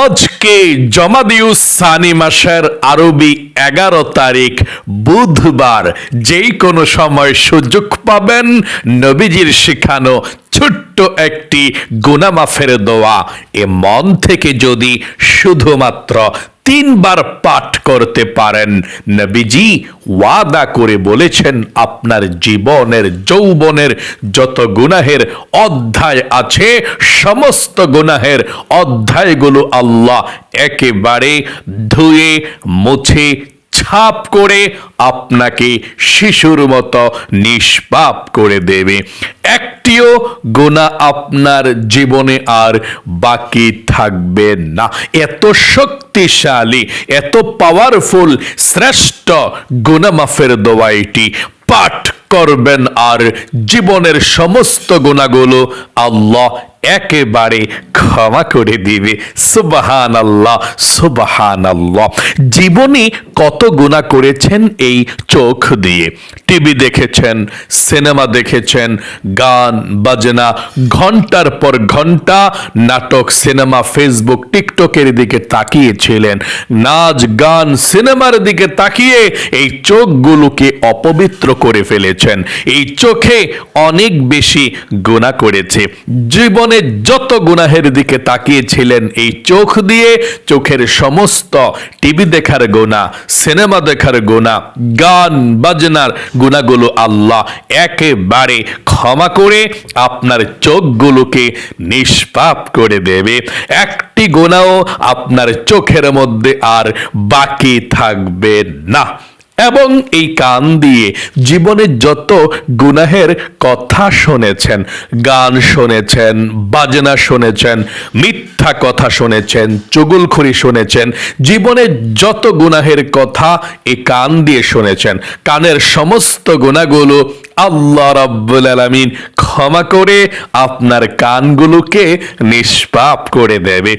আজকে জমাদিউস সানি মাসের আরবি এগারো তারিখ বুধবার। যেই কোনো সময় সুযোগ পাবেন নবীজির শেখানো ছোট্ট একটি গুনামাফের দোয়া। এ মন থেকে যদি শুধুমাত্র তিনবার পাঠ করতে পারেন। নবীজি ওয়াদা করে বলেছেন, আপনার জীবনের, যৌবনের যত গুনাহের অধ্যায় আছে, সমস্ত গুনাহের অধ্যায়গুলো আল্লাহ একেবারে ধুয়ে, মুছে ছাপ করে আপনাকে শিশুর মতো নিষ্পাপ করে দেবে। একটিও গোনা আপনার জীবনে আর বাকি থাকবে না। এত শক্তিশালী, এত পাওয়ারফুল শ্রেষ্ঠ গুনামাফের দোয়া এটি পাঠ করবেন আর জীবনের সমস্ত গুণাগুলো আল্লাহ একেবারে ক্ষমা করে দিবে। সুবাহান আল্লাহ সুবাহান আল্লাহ জীবনে কত গুণা করেছেন এই চোখ দিয়ে? টিভি দেখেছেন, সিনেমা দেখেছেন, গান, বাজনা, ঘণ্টার পর ঘণ্টা নাটক, সিনেমা, ফেসবুক, টিকটকের দিকে তাকিয়েছিলেন। নাচ, গান, সিনেমার দিকে তাকিয়ে এই চোখগুলোকে অপবিত্র করে ফেলেছেন। এই চোখে অনেক বেশি গুণা করেছে। জীবনে যত গুনাহের দিকে তাকিয়েছিলেন এই চোখ দিয়ে চোখের সমস্ত টিভি দেখার গোনা সিনেমা দেখার গোনা গান, বাজনার গুণাগুলো আল্লাহ একেবারে ক্ষমা করে আপনার চোখগুলোকে নিষ্পাপ করে দেবে। একটি গোনাও আপনার চোখের মধ্যে আর বাকি থাকবে না। এবং এই কান দিয়ে জীবনে যত গুনাহের কথা শুনেছেন, গান শুনেছেন, বাজনা শুনেছেন, মিথ্যা কথা শুনেছেন চুগুলখুরি শুনেছেন জীবনে যত গুনাহের কথা এই কান দিয়ে শুনেছেন, কানের সমস্ত গুণাগুলো আল্লাহ রাব্বুল আলামিন ক্ষমা করে আপনার কানগুলোকে নিষ্পাপ করে দেবে।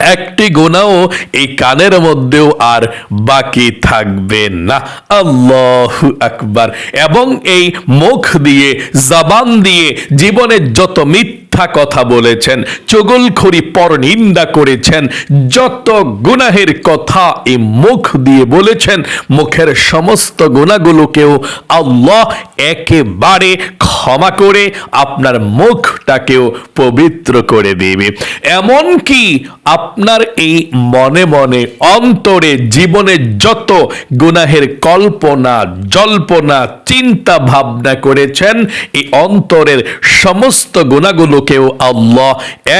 একটি গোনাও এই কানের মধ্যেও আর বাকি থাকবে না। আল্লাহ আকবার। এবং এই মুখ দিয়ে, জবান দিয়ে জীবনের যত মিথ্যা কথা বলেছেন চগলখড়ি পর নিন্দা করেছেন, যত গুনাহের কথা এই মুখ দিয়ে বলেছেন, মুখের সমস্ত গুণাগুলোকেও আল্লাহ একেবারে ক্ষমা করে আপনার মুখটাকেও পবিত্র করে দেবে। এমন কি আপনার এই মনে মনে, অন্তরে, জীবনে যত গুনাহের কল্পনা, জল্পনা চিন্তা ভাবনা করেছেন, এই অন্তরের সমস্ত গুণাগুলোকেও আল্লাহ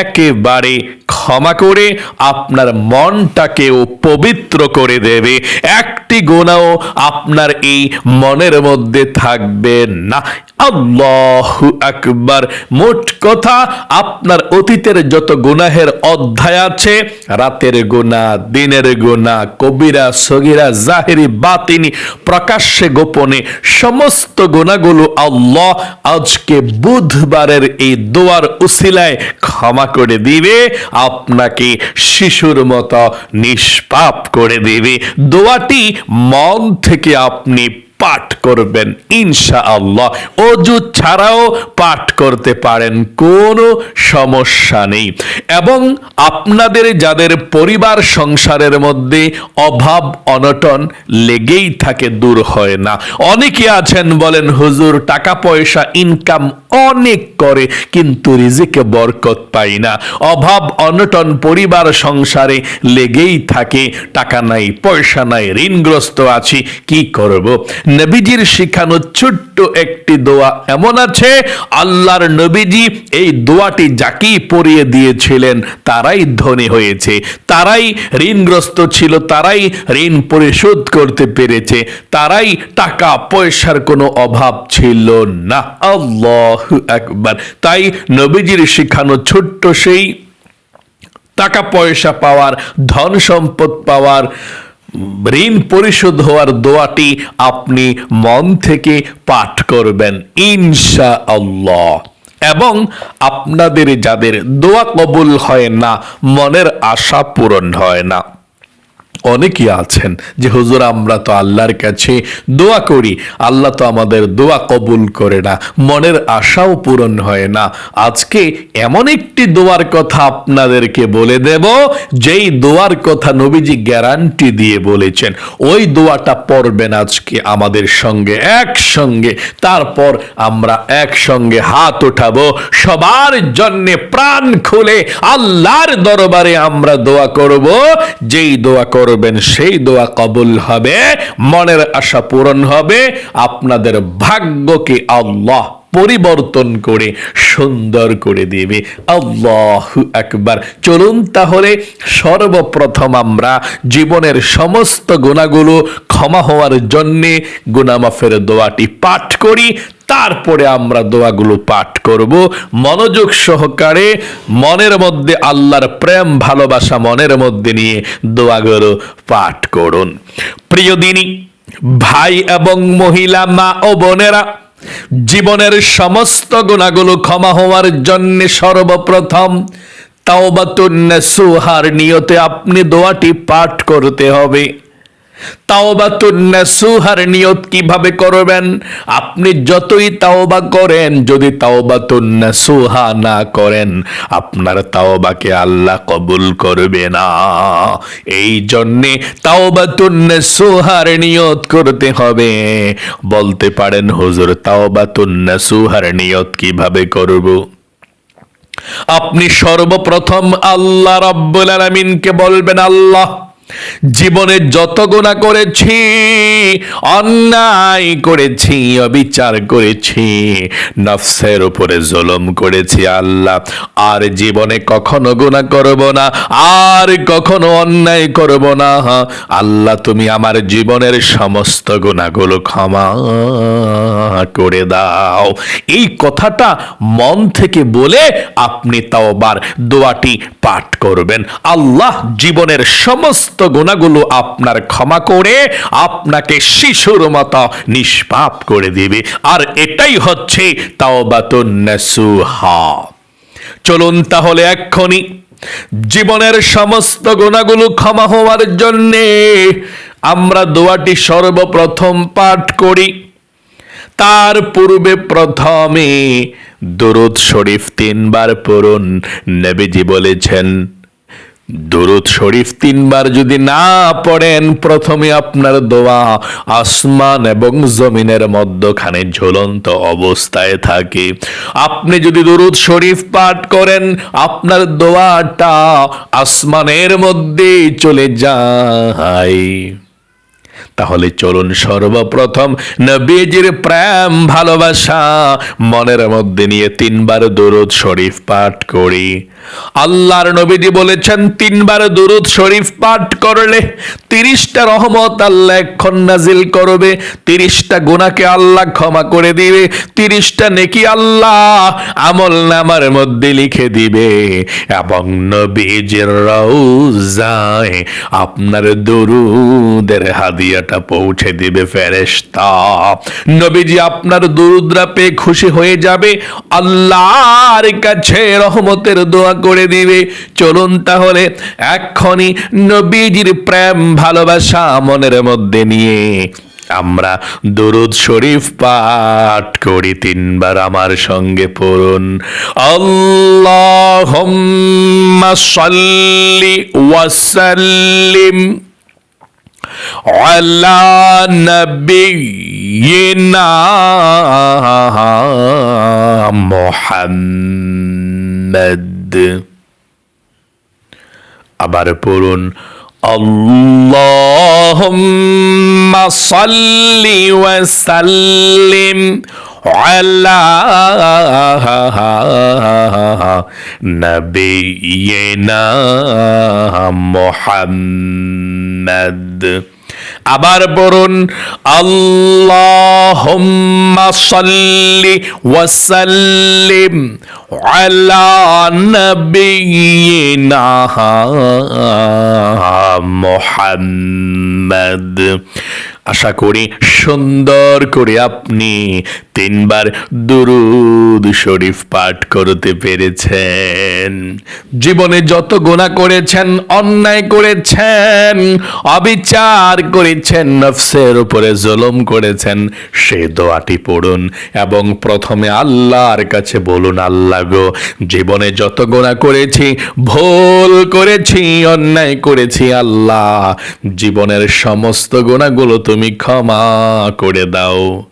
একেবারে ক্ষমা করে আপনার মনটাকেও পবিত্র করে দেবে। একটি গোনাও আপনার এই মনের মধ্যে থাকবে না। আল্লাহ আকবার। মোট কথা, আপনার অতীতের যত গুনাহের অধ্যায় আছে, রাতের গোনা, দিনের গোনা, কবিরা, সগিরা, জাহেরি, বাতিনি, প্রকাশ্যে, গোপনে, সমস্ত গোনাগুলো আল্লাহ আজকে বুধবারের এই দোয়ার উসিলায় ক্ষমা করে দিবে। আপনাকে শিশুর মতো নিষ্পাপ করে দেবে। দোয়াটি মন থেকে আপনি পাঠ করবেন ইনশা আল্লাহ অজু ছাড়াও পাঠ করতে পারেন, কোনো সমস্যা নেই। এবং আপনাদের, যাদের পরিবার সংসারের মধ্যে অভাব, অনটন লেগেই থাকে, দূর হয় না। অনেকে আছেন, বলেন, হুজুর টাকা পয়সা ইনকাম অনেক করে, কিন্তু রিজিকে বরকত পাই না। অভাব, অনটন পরিবার সংসারে লেগেই থাকে, টাকা নাই, পয়সা নাই, ঋণগ্রস্ত আছি, কি করব? নবীজির শিখানো ছোট্ট একটি দোয়া এমন আছে, আল্লাহর নবীজি এই দোয়াটি যাকেই পড়িয়ে দিয়েছিলেন, তারাই ধনী হয়েছে, তারাই ঋণগ্রস্ত ছিল, তারাই ঋণ পরিশোধ করতে পেরেছে, তারাই টাকা পয়সার কোনো অভাব ছিল না। আল্লাহ একবার তাই নবীজির শিখানো ছোট্ট সেই টাকা পয়সা পাওয়ার, ধন সম্পদ পাওয়ার ঋণ পরিশোধ হওয়ার দোয়াটি আপনি মন থেকে পাঠ করবেন ইনশা এবং আপনাদের যাদের দোয়া কবুল হয় না, মনের আশা পূরণ হয় না। অনেকেই আছেন যে, হুজুর, আমরা তো আল্লাহর কাছে দোয়া করি। আল্লাহ তো আমাদের দোয়া কবুল করে না। মনের আশাও পূরণ হয় না। আজকে এমন একটি দোয়ার কথা আপনাদেরকে বলে দেব, যেই দোয়ার কথা নবীজি গ্যারান্টি দিয়ে বলেছেন। ওই দোয়াটা পড়বেন আজকে আমাদের সঙ্গে, একসঙ্গে। তারপর আমরা একসঙ্গে হাত উঠাবো সবার জন্যে প্রাণ খুলে আল্লাহর দরবারে আমরা দোয়া করব। যেই দোয়া করবেন, সেই দোয়া কবুল হবে, মনের আশা পূরণ হবে, আপনাদের ভাগ্যকে আল্লাহ পরিবর্তন করে সুন্দর করে দেবে। আল্লাহ একবার চলুন তাহলে সর্বপ্রথম আমরা জীবনের সমস্ত গুণাগুলো ক্ষমা হওয়ার জন্যে গুনামাফের দোয়াটি পাঠ করি। তারপরে আমরা দোয়াগুলো পাঠ করব। মনোযোগ সহকারে মনের মধ্যে আল্লাহর প্রেম, ভালোবাসা মনের মধ্যে নিয়ে দোয়াগুলো পাঠ করুন। প্রিয় দিনী, ভাই এবং মহিলা, মা ও বোনেরা, জীবনের সমস্ত গুণাগুলো ক্ষমা হওয়ার জন্য সর্বপ্রথম তাওবাতুন্নাসুহার নিয়তে আপনি দোয়াটি পাঠ করতে হবে। তাওবাতুন্নাসুহার নিয়ত কীভাবে করবেন? আপনি যতই তাওবা করেন, যদি তাওবাতুন্নাসুহা না করেন, আপনার তাওবাকে আল্লাহ কবুল করবে না। এই জন্যে তাওবাতুন্নাসুহার নিয়ত করতে হবে। বলতে পারেন, হুজুর তাওবাতুন্নাসুহার নিয়ত কীভাবে করব? আপনি সর্বপ্রথম আল্লাহ রাব্বুল আলামিনকে বলবেন, আল্লাহ জীবনে যত গোনা করেছি, অন্যায় করেছি, অবিচার করেছি, নফসের উপরে জুলুম করেছি আল্লাহ। আর জীবনে কখনো গুণা করব না, আর কখনো অন্যায় করব না। আল্লাহ, তুমি আমার জীবনের সমস্ত গোনাগুলো ক্ষমা করে দাও। এই কথাটা মন থেকে বলে আপনি তাওবার দোয়াটি পাঠ করবেন। আল্লাহ জীবনের সমস্ত গুণাগুলো আপনার ক্ষমা করে আপনাকে শিশুর মতো নিষ্পাপ করে দিবে। আর এটাই হচ্ছে তাওবাতুন চলুন তাহলে এক্ষুনি জীবনের সমস্ত গুণাগুলো ক্ষমা হওয়ার জন্যে আমরা দোয়াটি সর্বপ্রথম পাঠ করি। তার পূর্বে প্রথমে দরুদ শরীফ তিনবার পড়ুন, নবীজি বলেছেন দরুদ শরীফ তিনবার যদি না পড়েন, প্রথমে আপনার দোয়া আসমান এবং জমিনের মধ্যখানে ঝুলন্ত অবস্থায় থাকে। আপনি যদি দরুদ শরীফ পাঠ করেন, আপনার দোয়াটা আসমানের মধ্যে চলে যায়। তাহলে চলুন সর্বপ্রথম নবীজির প্রেম, ভালোবাসা, মনের মধ্যে নিয়ে তিনবার দরুদ শরীফ পাঠ করি। আল্লাহর নবীজি বলেছেন, তিনবার দরুদ শরীফ পাঠ করলে তিরিশটা রহমত আল্লাহ এখন নাজিল করবে, তিরিশটা গুণাকে আল্লাহ ক্ষমা করে দিবে, তিরিশটা নেকি আল্লাহ আমল নামার মধ্যে লিখে দিবে। এবং নবীজির রওজায় আপনার দরুদের হাদিয়াটা পৌঁছে দিবে ফেরেশতা। নবীজি আপনার দরুদরা পেয়ে খুশি হয়ে যাবে। আল্লাহর কাছে রহমতের দোয়া করে দিবে। চলুন তাহলে এক্ষণি নবীজির প্রেম, ভালোবাসা মনের মধ্যে নিয়ে আমরা দরুদ শরীফ পাঠ করি তিনবার আমার সঙ্গে পড়ুন। আল্লাহ সাল্লি ওয়াসাল্লিম। على نبينا محمد আবার পড়ুন اللهم صل وسلم على نبينا محمد আবার পড়ুন আল্লাহুম্মা সাল্লি ওয়া সাল্লিম على نبينا محمد আশা করি সুন্দর করে আপনি তিনবার দুরুদ শরীফ পাঠ করতে পেরেছেন জীবনে যত গোনা করেছেন অন্যায় করেছেন অবিচার করেছেন নফসের উপরে জুলুম করেছেন সে দোয়াটি পড়ুন এবং প্রথমে আল্লাহর কাছে বলুন আল্লাহ গো জীবনে যত গোনা করেছি, ভুল করেছি, অন্যায় করেছি, আল্লাহ, জীবনের সমস্ত গোনাগুলো তুমি ক্ষমা করে দাও।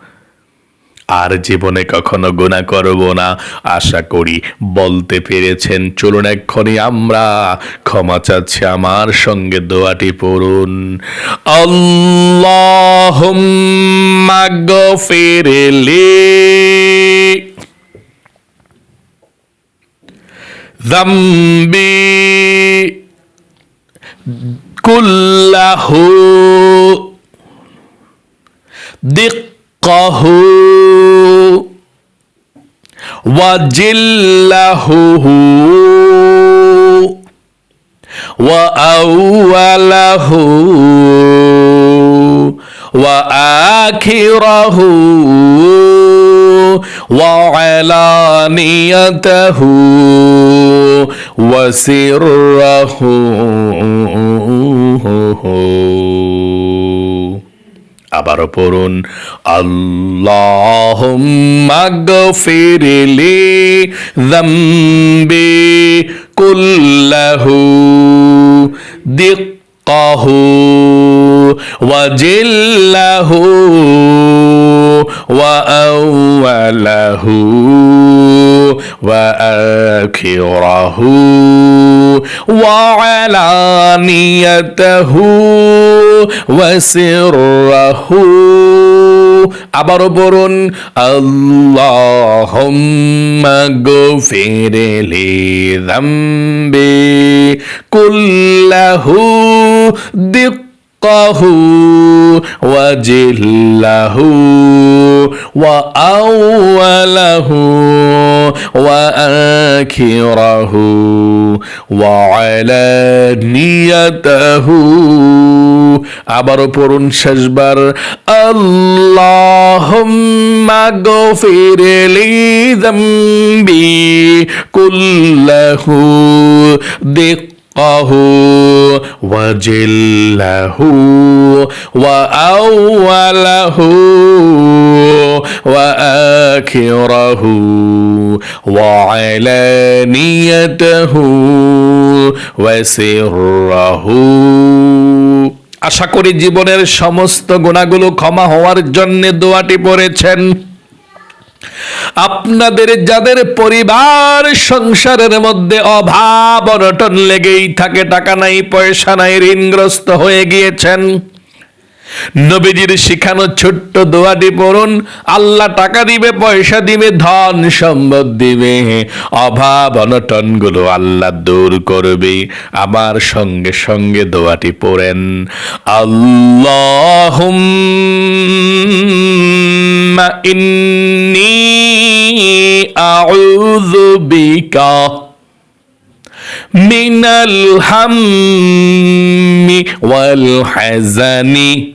আর জীবনে কখনো গোনা করব না। আশা করি বলতে পেরেছেন। চলুন এক্ষণি আমরা ক্ষমা চাচ্ছি আমার সঙ্গে দোয়াটি পড়ুন। আল্লাহ ফিরলি ذنبي كله دقه وجله وأوله وآخره وعلانيته وسره আবারও পড়ুন আল্লাহ মাগফিরলি দম্বি কুল্লাহু قه وجله وأوله وآخره وعلانيته وسره আবারও পড়ুন আল্লাহুম্মা গফিরলি যামবি কুল্লাহু হাক্কাহু ওয়াজিল্লাহু ওয়া আওয়ালাহু ওয়া আখিরাহু ওয়া আলানিয়াতাহু আবারও পড়ুন শেষবার। আল্লাহুম্মা গফিরলি যামবি কুল্লাহু দে حقه وجله وأوله وآخره وعلانيته وسره আশা করি জীবনের সমস্ত গুণাগুলো ক্ষমা হওয়ার জন্য দোয়াটি পড়েছেন আপনাদের যাদের পরিবার সংসারের মধ্যে অভাব অনটন লেগেই থাকে, টাকা নাই, পয়সা নাই, ঋণগ্রস্ত হয়ে গিয়েছেন। নবীজির শিখানো ছোট্ট দোয়াটি পড়ুন, আল্লাহ টাকা দিবে, পয়সা দিবে, ধন সম্পদ দিবে। অভাব অনটনগুলো আল্লাহ দূর করবে। আমার সঙ্গে সঙ্গে দোয়াটি পড়েন আল্লাহ ইন্নি মিনাল হাম্মি ওয়াল হাজানি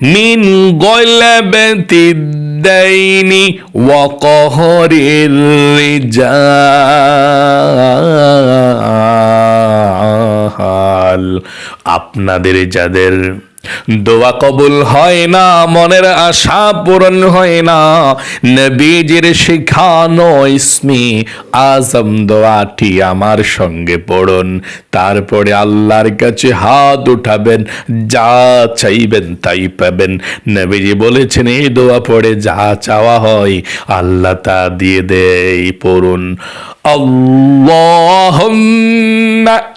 মিন গলবতিদ্দাইনি ওয়াকহরির রিজাল। আপনাদের যাদের দোয়া কবুল হয় না, মনের আশা পূরণ হয় না। নবীজির শিখানো ইসমি আজম দোয়াটি আমার সঙ্গে পড়ুন। তারপরে আল্লাহর কাছে হাত উঠাবেন, যা চাইবেন তাই পাবেন। নবীজি বলেছেন, এই দোয়া পড়ে যা চাওয়া হয়, আল্লাহ তা দিয়ে দেয় পড়ুন। আল্লাহুম্মা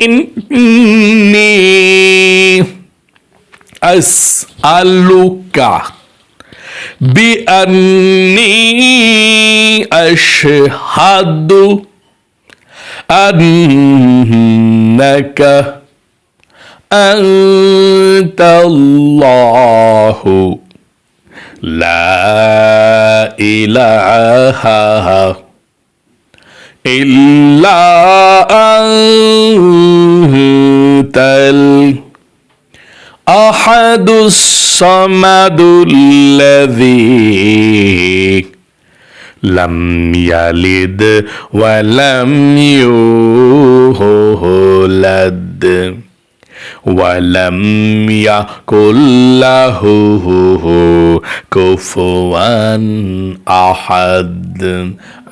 ইন্নী আসআলুকা বিআন্নি আশহাদু আন্নাকা আনতাল্লাহু লা ইলাহা ইল্লা আনতাল أنت الأحد الصمد الذي لم يلد ولم يولد ولم يكن له كفوا أحد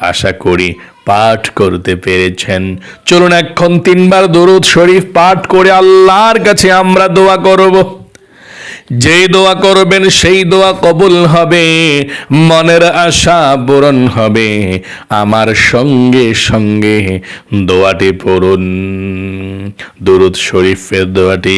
আশা করি পাঠ করতে পেরেছেন। চলুন এখন তিনবার দরুদ শরীফ পাঠ করে আল্লাহর কাছে আমরা দোয়া করব। যেই দোয়া করবেন, সেই দোয়া কবুল হবে, মনের আশা পূরণ হবে। আমার সঙ্গে সঙ্গে দোয়াটি পড়ুন। দুরুদ শরীফের দোয়াটি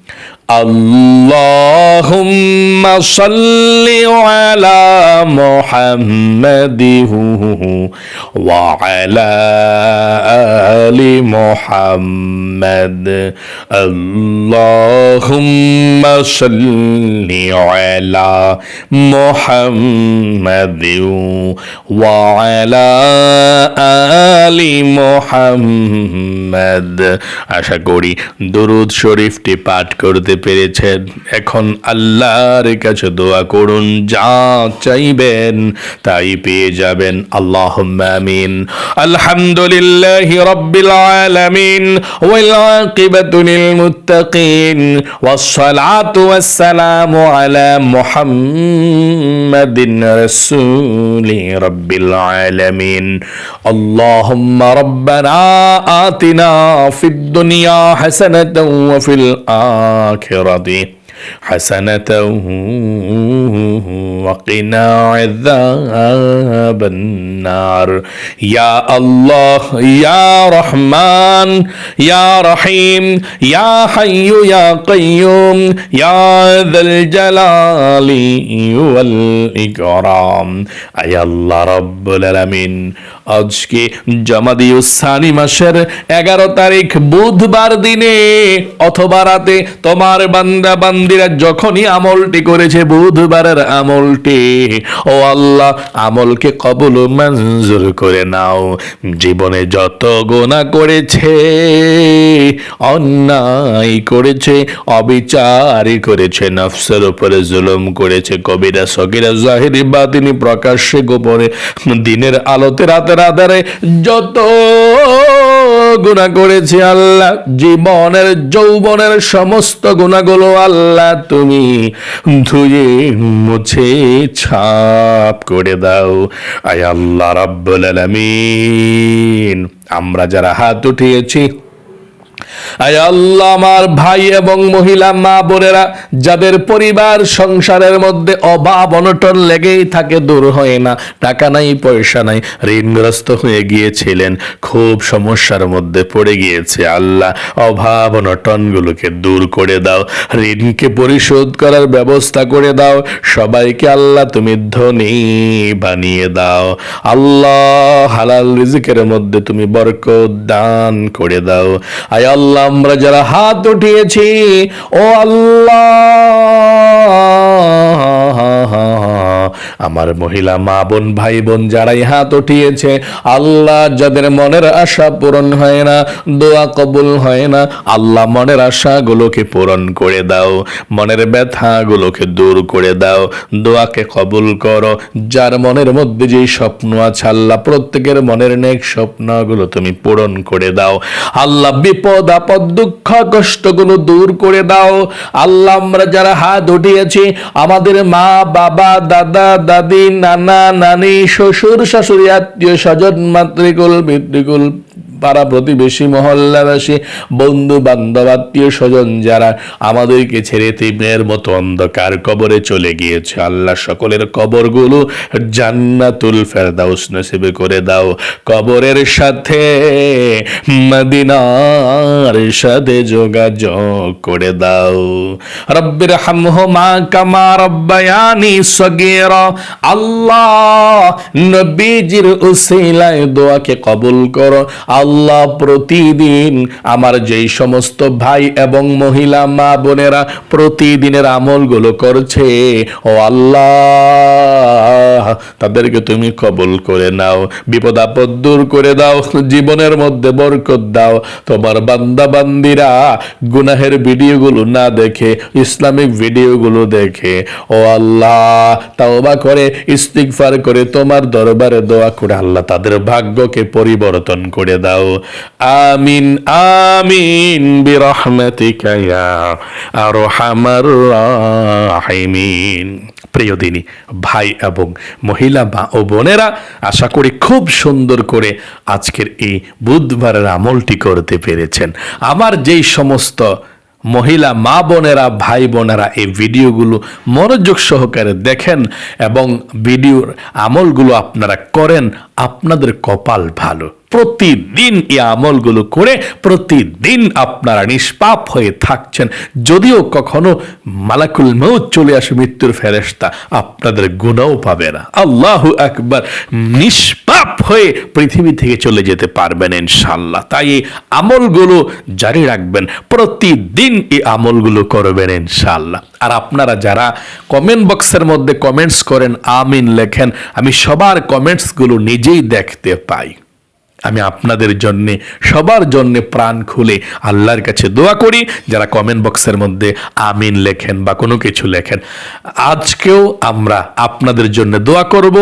اللهم صل على محمد وعلى آل محمد اللهم صل على محمد وعلى آل محمد আশা করি দরুদ শরীফটি পাঠ করতে পেরেছেন এখন আল্লাহর কাছে দোয়া করুন যা চাইবেন তাই পেয়ে যাবেন আল্লাহ আমিন আলহামদুলিল্লাহ রব্বিল আলামিন ওয়াল আকিবাতু লিল মুত্তাকিন والصلاة والسلام على محمد رسول رب العالمين اللهم ربنا آتنا في الدنيا حسنة وفي الآخرة حسنة. وقنا عذاب النار. يا الله يا رحمن يا رحيم يا حي يا قيوم يا ذا الجلال والإكرام. أي الله رب العالمين. আজকে জমাদিউসানি মাসের এগারো তারিখ বুধবার দিনে অথবা রাতে তোমার বান্দা বান্দিরা যখনই আমলটি করেছে বুধবারের আমলটি, ও আল্লাহ আমলকে কবুল মঞ্জুর করে নাও। জীবনে যত গোনা করেছে, অন্যায় করেছে, অবিচারই করেছে, নফসের উপরে জুলুম করেছে, কবিরা সকিরা জাহিরি বাতিনি প্রকাশ্যে গোপনে দিনের আলোতে রাতের আধারে যত গুণা করেছি আল্লাহ, জীবনের, যৌবনের সমস্ত গুণাগুলো আল্লাহ তুমি ধুয়ে, মুছে, ছাপ করে দাও। আয় আল্লাহ রাব্বুল আলামিন। আমরা যারা হাত উঠিয়েছি আল্লাহ, আমার ভাই এবং মহিলা, মা বোনেরা, যাদের পরিবার সংসারের মধ্যে অভাব, অনটন লেগেই থাকে, দূর হয় না। টাকা নাই, পয়সা নাই, ঋণগ্রস্ত হয়ে গিয়েছিলেন। খুব সমস্যার মধ্যে পড়ে গিয়েছে আল্লাহ। অভাব দূর করে দাও। ঋণকে পরিশোধ করার ব্যবস্থা করে দাও। সবাইকে আল্লাহ, তুমি ধনী বানিয়ে দাও। আল্লাহ, হালাল রিজিকের মধ্যে তুমি বরকত দান করে দাও। আয় আল্লাহ আমরা যারা হাত উঠিয়েছি ও আল্লাহ। আমার মহিলা মা বোন, ভাই বোন যারাই হাত উঠিয়েছে, আল্লাহ যাদের মনের আশা পূরণ হয় না, দোয়া কবুল হয় না, আল্লাহ মনের আশাগুলোকে পূরণ করে দাও, মনের ব্যথাগুলোকে দূর করে দাও, দোয়াকে কবুল করো। যার মনের মধ্যে যেই স্বপ্ন আছে, আল্লাহ প্রত্যেকের মনের নেক স্বপ্নগুলো তুমি পূরণ করে দাও। আল্লাহ বিপদ, আপদ, দুঃখ, কষ্টগুলো দূর করে দাও। আল্লাহ আমরা যারা হাত উঠিয়েছি, আমাদের মা, বাবা, দাদা দাদি নানা নানি শ্বশুর শাশুড়ি আত্মীয় স্বজন মাতৃকুল পিতৃকুল। পাড়া প্রতিবেশী, মহল্লাবাসী বন্ধু বান্ধব আত্মীয় স্বজন যারা আমাদেরকে ছেড়ে তিমের মতো অন্ধকার কবরে চলে গিয়েছে। আল্লাহ সকলের কবরগুলো জান্নাতুল ফেরদাউস নসিবে করে দাও। কবরের সাথে মদিনার সাথে যোগাযোগ করে দাও। রব্বির হামহুমা কামা রব্বায়ানি সগীরা। আল্লাহ নবীজির উসিলায় দোয়াকে কবুল করো। আল্লাহ প্রতিদিন আমার যেই সমস্ত ভাই এবং মহিলা, মা বোনেরা প্রতিদিনের আমলগুলো করছে, ও আল্লাহ, তাদেরকে তুমি কবুল করে নাও, বিপদ আপদ দূর করে দাও, জীবনের মধ্যে বরকত দাও। তোমার বান্দা বান্দিরা গুনাহের ভিডিওগুলো না দেখে, ইসলামিক ভিডিওগুলো দেখে, ও আল্লাহ, তাওবা করে, ইস্তিগফার করে তোমার দরবারে দোয়া করে আল্লাহ তাদের ভাগ্যকে পরিবর্তন করে দাও। আমিন আমিন, বিরহমাতিকা ইয়া আরহামার রাহিমিন। প্রিয় দিনী, ভাই এবং মহিলা মা ও বোনেরা, আশা করি খুব সুন্দর করে আজকের এই বুধবারের আমলটি করতে পেরেছেন। আমার যেই সমস্ত মহিলা মা বোনেরা, ভাই বোনেরা এই ভিডিওগুলো মনোযোগ সহকারে দেখেন এবং ভিডিওর আমলগুলো আপনারা করেন, আপনাদের কপাল ভালো। প্রতিদিন এই আমলগুলো করে প্রতিদিন আপনারা নিষ্পাপ হয়ে থাকছেন। যদিও কখনো মালাকুল মৌত চলে আসে মৃত্যুর ফেরেস্তা আপনাদের গুণাও পাবে না। আল্লাহ একবার নিষ্পাপ হয়ে পৃথিবী থেকে চলে যেতে পারবেন ইনশাল্লাহ তাই এই আমলগুলো জারি রাখবেন, প্রতিদিন এই আমলগুলো করবেন ইনশাল্লাহ আর আপনারা যারা কমেন্ট বক্সের মধ্যে কমেন্টস করেন, আমিন লেখেন, আমি সবার কমেন্টসগুলো নিজেই দেখতে পাই। আমি আপনাদের জন্য, সবার জন্য প্রাণ খুলে আল্লাহর কাছে দোয়া করি। যারা কমেন্ট বক্সের মধ্যে আমিন লেখেন বা কোনো কিছু লেখেন, আজকেও আমরা আপনাদের জন্য দোয়া করব।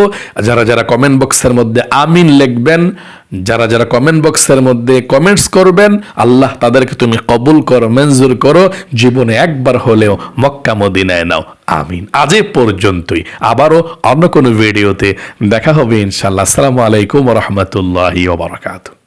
যারা যারা কমেন্ট বক্সের মধ্যে আমিন লিখবেন যারা যারা কমেন্ট বক্সের মধ্যে কমেন্টস করবেন, আল্লাহ তাদেরকে তুমি কবুল করো, মঞ্জুর করো, জীবনে একবার হলেও মক্কা মদিনায় নাও। আমিন। আজ পর্যন্তই। আবারও অন্য কোনো ভিডিওতে দেখা হবে ইনশাল্লাহ আসসালামু আলাইকুম রহমতুল্লাহ ওবরাকাতু